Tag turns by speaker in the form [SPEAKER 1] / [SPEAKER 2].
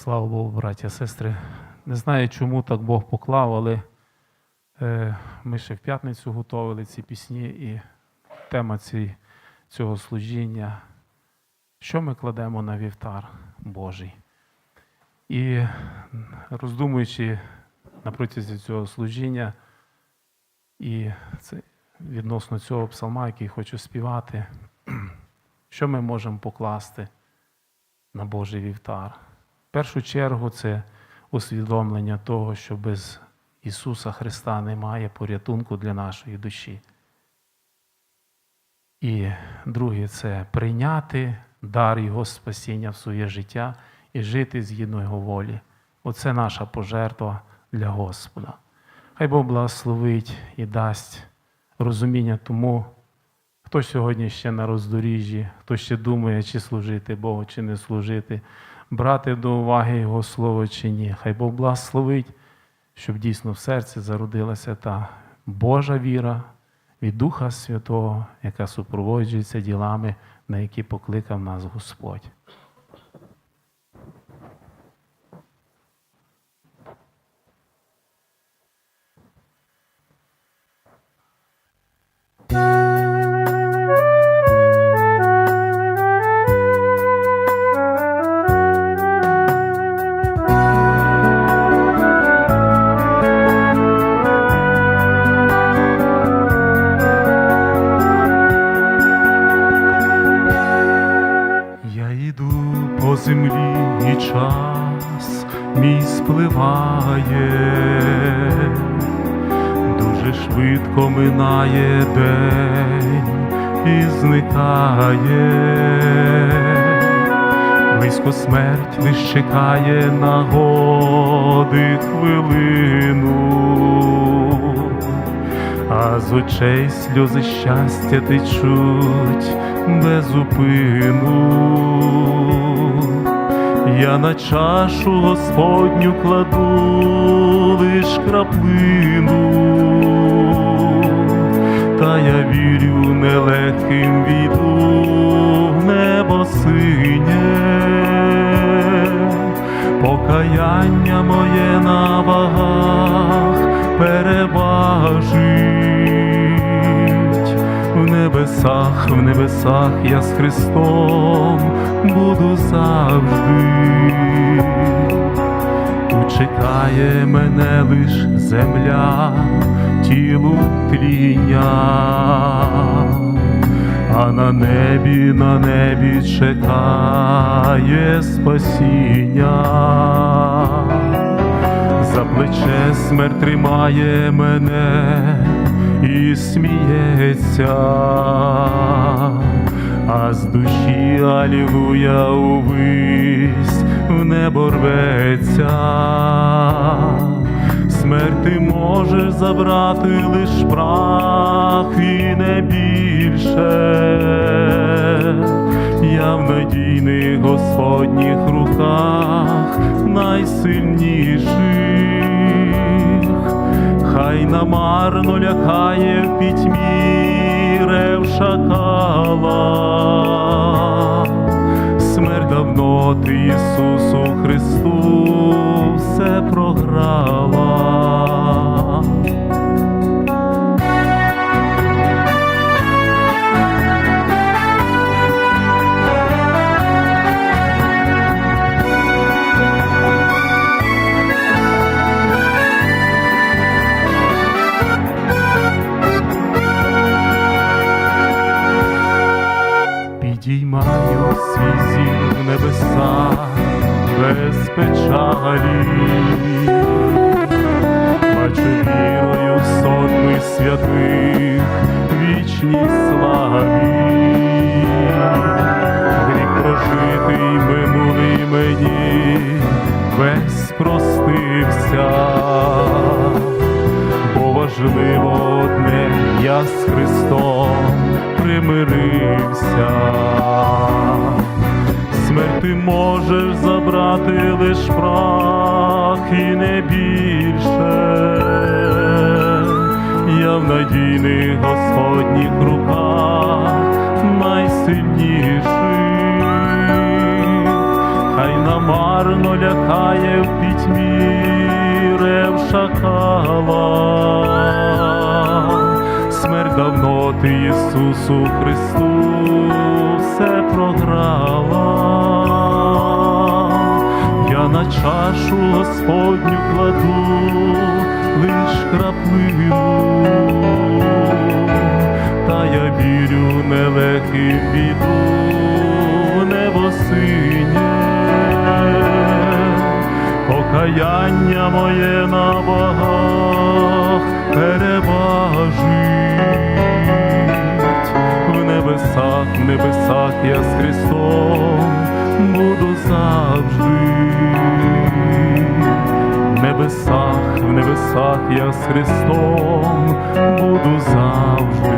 [SPEAKER 1] Слава Богу, браття, сестри. Не знаю, чому так Бог поклав, але е, ми ще в п'ятницю готували ці пісні, і тема ці, цього служіння, що ми кладемо на вівтар Божий. І роздумуючи на протязі цього служіння, і це відносно цього псалма, який хочу співати, що ми можемо покласти на Божий вівтар. Першу чергу це усвідомлення того, що без Ісуса Христа немає порятунку для нашої душі. І друге це прийняти дар Його спасіння в своє життя і жити згідно Його волі. Оце наша пожертва для Господа. Хай Бог благословить і дасть розуміння тому, хто сьогодні ще на роздоріжжі, хто ще думає, чи служити Богу, чи не служити, брати до уваги Його Слово чи ні. Хай Бог благословить, щоб дійсно в серці зародилася та Божа віра від Духа Святого, яка супроводжується ділами, на які покликав нас Господь.
[SPEAKER 2] По землі і час мій спливає, дуже швидко минає день і зникає, близько смерть лиш чекає нагоди хвилину з очей сльози щастя течуть без зупину. Я на чашу Господню кладу лиш краплину, та я вірю нелегким війду в небо синє. Покаяння моє на вагах переважить небесах, в небесах я з Христом буду завжди. Чекає мене лиш земля, тілу тління, а на небі, на небі чекає спасіння. За плече смерть тримає мене і сміється, а з душі алілуя увись в небо рветься. Смерть ти можеш забрати лиш прах і не більше. Я в надійних Господніх руках найсильніших, хай намарно лякає в пітьмі рев шакала. Смерть давно ти Ісусу Христу без печалі, бачу вірою сотни святих вічній славі, гріх прожитий минулий мені весь простився бо важливо одне, я з Христом примирився. Смерть ти можеш забрати лиш прах і не більше. Я в надійних Господніх руках найсильніших, хай намає. марно лякає в пітьмі рев шакала. Смерть давно ти Ісусу Христу все програла. На чашу Господню кладу лиш краплину, та я вірю нелегкий в біду небо синє, покаяння моє на богах переважить. В небесах, в небесах я з Христом буду завжди. Небесах, в небесах я з Христом буду завжди.